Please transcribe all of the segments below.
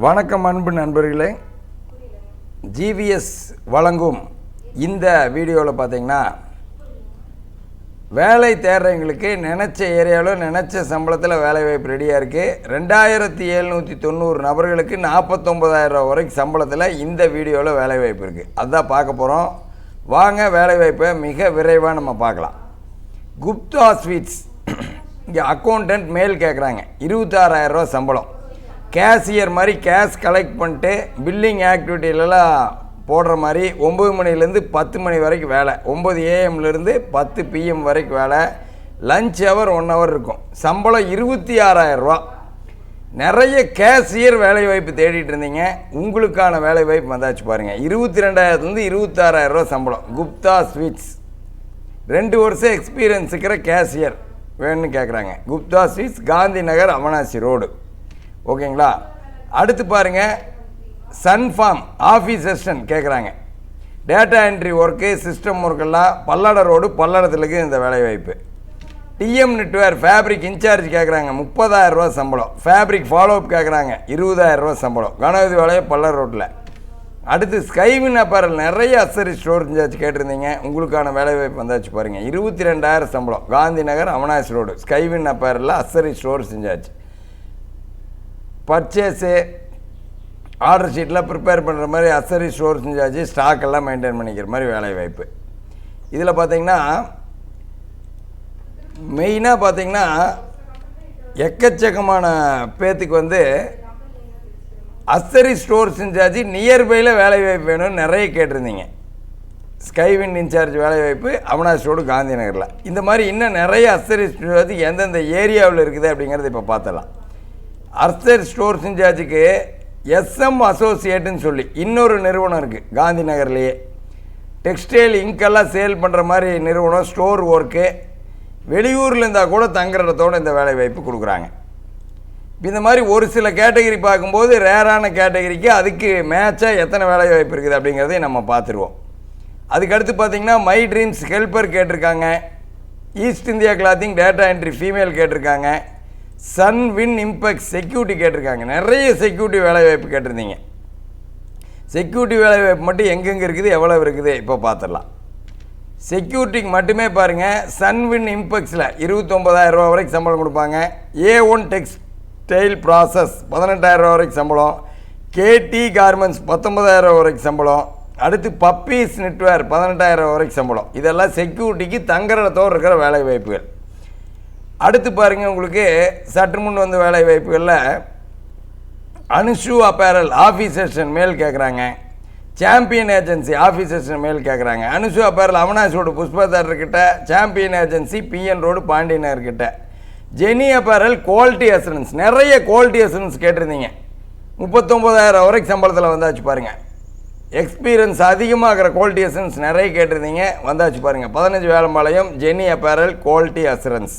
வணக்கம் அன்பு நண்பர்களே. ஜிவிஎஸ் வழங்கும் இந்த வீடியோவில் பார்த்தீங்கன்னா வேலை தேடுறவங்களுக்கு நினச்ச ஏரியாவில் நினச்ச சம்பளத்தில் வேலை வாய்ப்பு ரெடியாக இருக்குது ரெண்டாயிரத்தி எழுநூற்றி தொண்ணூறு நபர்களுக்கு நாற்பத்தொம்பதாயிரம் ரூபா வரைக்கும் சம்பளத்தில் இந்த வீடியோவில் வேலை வாய்ப்பு இருக்குது அதுதான் பார்க்க போகிறோம் வாங்க வேலை வாய்ப்பை மிக விரைவாக நம்ம பார்க்கலாம். குப்தா ஸ்வீட்ஸ் இங்கே அக்கௌண்டன்ட் மேல் கேட்குறாங்க இருபத்தாறாயிரம் ரூபா சம்பளம். கேஷியர் மாதிரி கேஷ் கலெக்ட் பண்ணிட்டு பில்லிங் ஆக்டிவிட்டிலலாம் போடுற மாதிரி ஒம்பது மணிலேருந்து பத்து மணி வரைக்கும் வேலை. ஒம்பது ஏஎம்லேருந்து பத்து பிஎம் வரைக்கும் வேலை. லஞ்ச் ஹவர் ஒன் ஹவர் இருக்கும். சம்பளம் இருபத்தி ஆறாயிரரூவா நிறைய கேஷியர் வேலை வாய்ப்பு தேடிட்டு இருந்தீங்க. உங்களுக்கான வேலை வாய்ப்பு வந்தாச்சு பாருங்கள் இருபத்தி ரெண்டாயிரத்துலேருந்து இருபத்தாறாயிரரூவா சம்பளம். குப்தா ஸ்வீட்ஸ் ரெண்டு வருஷம் எக்ஸ்பீரியன்ஸ் இருக்கிற கேஷியர் வேணும்னு கேட்குறாங்க குப்தா ஸ்வீட்ஸ் காந்தி நகர் அவனாசி ரோடு ஓகேங்களா? அடுத்து பாருங்கள் சன்ஃபார்ம் ஆஃபீஸ் அசிஸ்டன்ட் கேட்குறாங்க டேட்டா என்ட்ரி ஒர்க்கு சிஸ்டம் ஒர்க்கெல்லாம் பல்லட ரோடு பல்லடத்துலக்கு இந்த வேலைவாய்ப்பு. டிஎம் நெட்வேர் ஃபேப்ரிக் இன்சார்ஜ் கேட்குறாங்க முப்பதாயிரம் ரூபா சம்பளம். ஃபேப்ரிக் ஃபாலோஅப் கேட்குறாங்க இருபதாயிரம் ரூபா சம்பளம். கணபதி வேலையை பல்லட ரோட்டில் அடுத்து ஸ்கைவின் அப்பரல் நிறைய அசரி ஸ்டோர் செஞ்சாச்சு கேட்டிருந்தீங்க. உங்களுக்கான வேலைவாய்ப்பு வந்தாச்சு பாருங்கள் இருபத்தி ரெண்டாயிரம் சம்பளம். காந்தி நகர் அவனாசி ரோடு ஸ்கைவின் அப்பரலில் அசரி ஸ்டோர் செஞ்சாச்சு. பர்ச்சேஸு ஆர்டர் ஷீட்டில் ப்ரிப்பேர் பண்ணுற மாதிரி அசரி ஸ்டோர் செஞ்சாச்சு ஸ்டாக் எல்லாம் மெயின்டைன் பண்ணிக்கிற மாதிரி வேலை வாய்ப்பு. இதில் பார்த்தீங்கன்னா மெயினாக பார்த்தீங்கன்னா எக்கச்சக்கமான பேத்துக்கு வந்து அசரி ஸ்டோர் செஞ்சாச்சு நியர்பையில் வேலை வாய்ப்பு வேணும்னு நிறைய கேட்டிருந்தீங்க. ஸ்கைவின் இன்சார்ஜ் வேலைவாய்ப்பு அவனாசி ரோடு காந்தி நகரில் இந்த மாதிரி இன்னும் நிறைய அசரி ஸ்டோர் எந்தெந்த ஏரியாவில் இருக்குது அப்படிங்கிறத இப்போ பார்த்தலாம் அர்சர் ஸ்டோர் செஞ்சாச்சுக்கு எஸ்எம் அசோசியேட்டுன்னு சொல்லி இன்னொரு நிறுவனம் இருக்குது காந்தி நகர்லேயே டெக்ஸ்டைல் இங்கெல்லாம் சேல் பண்ணுற மாதிரி நிறுவனம் ஸ்டோர் ஒர்க்கு வெளியூரில் இருந்தால் கூட தங்குற இந்த வேலை வாய்ப்பு கொடுக்குறாங்க. இந்த மாதிரி ஒரு சில கேட்டகரி பார்க்கும்போது ரேரான கேட்டகரிக்கு அதுக்கு மேட்சாக எத்தனை வேலை வாய்ப்பு இருக்குது அப்படிங்கிறதையும் நம்ம பார்த்துருவோம். அதுக்கடுத்து பார்த்தீங்கன்னா மை ட்ரீம்ஸ் ஹெல்ப்பர் கேட்டிருக்காங்க. East India Clothing data entry female கேட்டிருக்காங்க. சன் வின் இம்பெக்ஸ் செக்யூரிட்டி கேட்டிருக்காங்க. நிறைய செக்யூரிட்டி வேலைவாய்ப்பு கேட்டிருந்தீங்க. செக்யூரிட்டி வேலைவாய்ப்பு மட்டும் எங்கெங்கே இருக்குது எவ்வளோ இருக்குது இப்போ பார்த்துடலாம். செக்யூரிட்டிக்கு மட்டுமே பாருங்கள் சன்வின் இம்பெக்ஸில் இருபத்தொம்பதாயிரம் ரூபா வரைக்கும் சம்பளம் கொடுப்பாங்க. ஏ ஒன் டெக்ஸ்டைல் ப்ராசஸ் பதினெட்டாயிரம் ரூபா வரைக்கும் சம்பளம். கேடி கார்மெண்ட்ஸ் பத்தொம்பதாயிரம் ரூபா வரைக்கும் சம்பளம். அடுத்து பப்பீஸ் நெட்வேர் பதினெட்டாயிரம் ரூபா வரைக்கும் சம்பளம். இதெல்லாம் செக்யூரிட்டிக்கு தங்குற இடத்தோடு இருக்கிற வேலை வாய்ப்புகள் அடுத்து பாருங்கள் உங்களுக்கு சற்று முன் வந்த வேலை வாய்ப்புகளில் அனுஷு அப்பேரல் ஆஃபீஸர்ஷன் மேல் கேட்குறாங்க சாம்பியன் ஏஜென்சி ஆஃபீஸர்ஷன் மேல் கேட்குறாங்க அனுஷு அப்பேரல் அவனாசி ரோடு புஷ்பா தேட்டர்கிட்ட சாம்பியன் ஏஜென்சி பிஎன் ரோடு பாண்டியனர்கிட்ட. ஜெனி அப்பேரல் குவாலிட்டி அசூரன்ஸ் நிறைய குவாலிட்டி அசூரன்ஸ் கேட்டிருந்தீங்க. முப்பத்தொம்போதாயிரம் வரைக்கும் சம்பளத்தில் வந்தாச்சு பாருங்கள் எக்ஸ்பீரியன்ஸ் அதிகமாகிற குவாலிட்டி அசூரன்ஸ் நிறைய கேட்டிருந்தீங்க. வந்தாச்சு பாருங்கள் பதினஞ்சு Velampalayam Jenny apparel quality assurance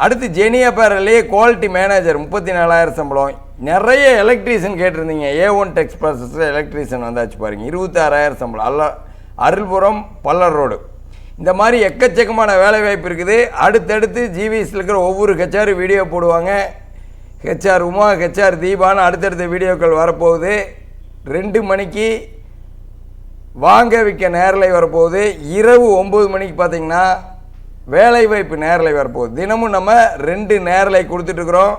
அடுத்து ஜெனியா அப்பேரல்லே குவாலிட்டி மேனேஜர் முப்பத்தி நாலாயிரம் சம்பளம். நிறைய எலக்ட்ரீஷியன் கேட்டிருந்தீங்க. ஏ ஒன் டெக்ஸ் ப்ராசஸில் எலக்ட்ரீஷியன் வந்தாச்சு பாருங்கள் இருபத்தாறாயிரம் சம்பளம். அல்ல அருள்புரம் பல்லர் ரோடு. இந்த மாதிரி எக்கச்சக்கமான வேலை வாய்ப்பு இருக்குது. அடுத்தடுத்து ஜிவிஎஸில் இருக்கிற ஒவ்வொரு ஹெச்ஆர் வீடியோ போடுவாங்க. ஹெச்ஆர் உமா ஹெச்ஆர் தீபான்னு அடுத்தடுத்த வீடியோக்கள் வரப்போகுது. ரெண்டு மணிக்கு வாங்க விற்க நேரலை வரப்போகுது. இரவு ஒம்பது மணிக்கு பார்த்தீங்கன்னா வேலைவாய்ப்பு நேரலை வரப்போகுது. தினமும் நம்ம ரெண்டு நேரலை கொடுத்துட்ருக்குறோம்.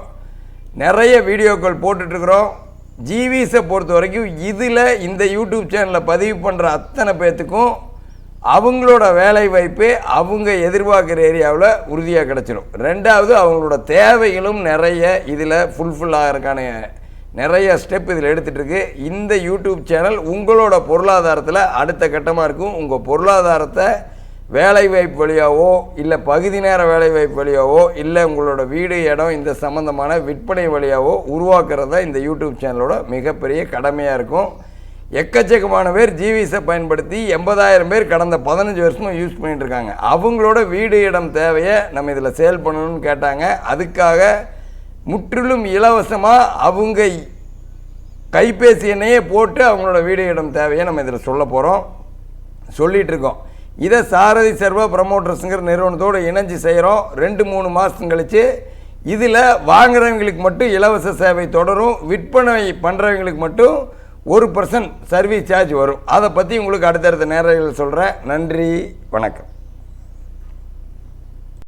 நிறைய வீடியோக்கள் போட்டுட்ருக்குறோம். ஜிவிஸை பொறுத்த வரைக்கும் இதில் இந்த யூடியூப் சேனலில் பதிவு பண்ணுற அத்தனை பேர்த்துக்கும் அவங்களோட வேலை வாய்ப்பு அவங்க எதிர்பார்க்குற ஏரியாவில் உறுதியாக கிடச்சிடும் ரெண்டாவது அவங்களோட தேவைகளும் நிறைய இதில் ஃபுல்ஃபில் ஆகிறதுக்கான நிறைய ஸ்டெப் இதில் எடுத்துகிட்ருக்கு இந்த யூடியூப் சேனல் உங்களோட பொருளாதாரத்தில் அடுத்த கட்டமாக இருக்கும். உங்கள் பொருளாதாரத்தை வேலைவாய்ப்பு வழியாவோ இல்லை பகுதி நேர வேலைவாய்ப்பு வழியாவோ இல்லை உங்களோட வீடு இடம் இந்த சம்மந்தமான விற்பனை வழியாவோ உருவாக்குறது தான் இந்த யூடியூப் சேனலோட மிகப்பெரிய கடமையாக இருக்கும். எக்கச்சக்கமான பேர் ஜிவிஸை பயன்படுத்தி எண்பதாயிரம் பேர் கடந்த பதினஞ்சு வருஷமும் யூஸ் பண்ணிகிட்டு இருக்காங்க. அவங்களோட வீடு இடம் தேவையை நம்ம இதில் சேல் பண்ணணும்னு கேட்டாங்க. அதுக்காக முற்றிலும் இலவசமாக அவங்க கைபேசி எண்ணையே போட்டு அவங்களோட வீடு இடம் தேவையை நம்ம இதில் சொல்ல போகிறோம் சொல்லிகிட்ருக்கோம் இருக்கோம். இதை சாரதி சர்வ ப்ரமோட்டர்ஸுங்கிற நிறுவனத்தோடு இணைஞ்சு செய்கிறோம். ரெண்டு மூணு மாதம் கழித்து இதில் வாங்குறவங்களுக்கு மட்டும் இலவச சேவை தொடரும். விற்பனை பண்ணுறவங்களுக்கு மட்டும் ஒரு பர்சன்ட் சர்வீஸ் சார்ஜ் வரும். அதை பற்றி உங்களுக்கு அடுத்தடுத்த நேரத்தில் சொல்கிறேன் நன்றி வணக்கம்.